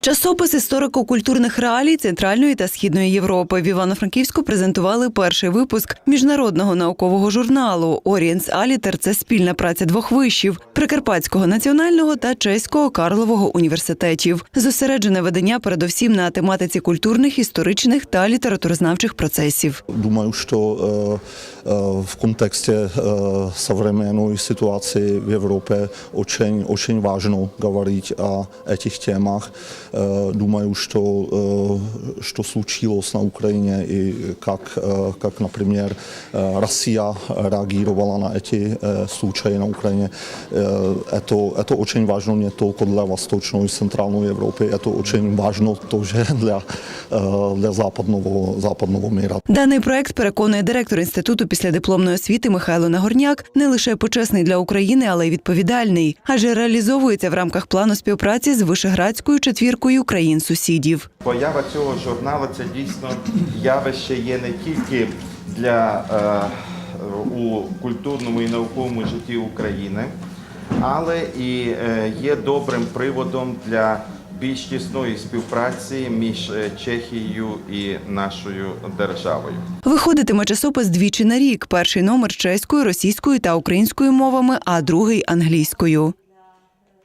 Часопис історико-культурних реалій Центральної та Східної Європи в Івано-Франківську презентували перший випуск міжнародного наукового журналу Орієнс Алітер це спільна праця двох вишів Прикарпатського національного та чеського Карлового університетів. Зосереджене видання передовсім на тематиці культурних, історичних та літературознавчих процесів. Думаю, что э, э, в контексте э, современной ситуации в Европе очень, очень важно говорить о этих темах. Э, думаю, что, э, что случилось на Украине и как, э, как например, э, Россия реагировала на эти э, случаи на Украине. Э, это, это очень важно не только для Восточной и Центральной Европы, это очень важно тоже для, э, для западного, западного мира. Даний проект переконує директор інституту післядипломної освіти Михайло Нагорняк не лише почесний для України, але й відповідальний, адже реалізовується в рамках плану співпраці з вишеградською четвіркою країн-сусідів. Поява цього журналу це дійсно явище є не тільки для е, у культурному і науковому житті України, але і е, є добрим приводом для більш тісної співпраці між е, Чехією і нашою державою. Виходитиме часопис двічі на рік. Перший номер чеською, російською та українською мовами, а другий англійською.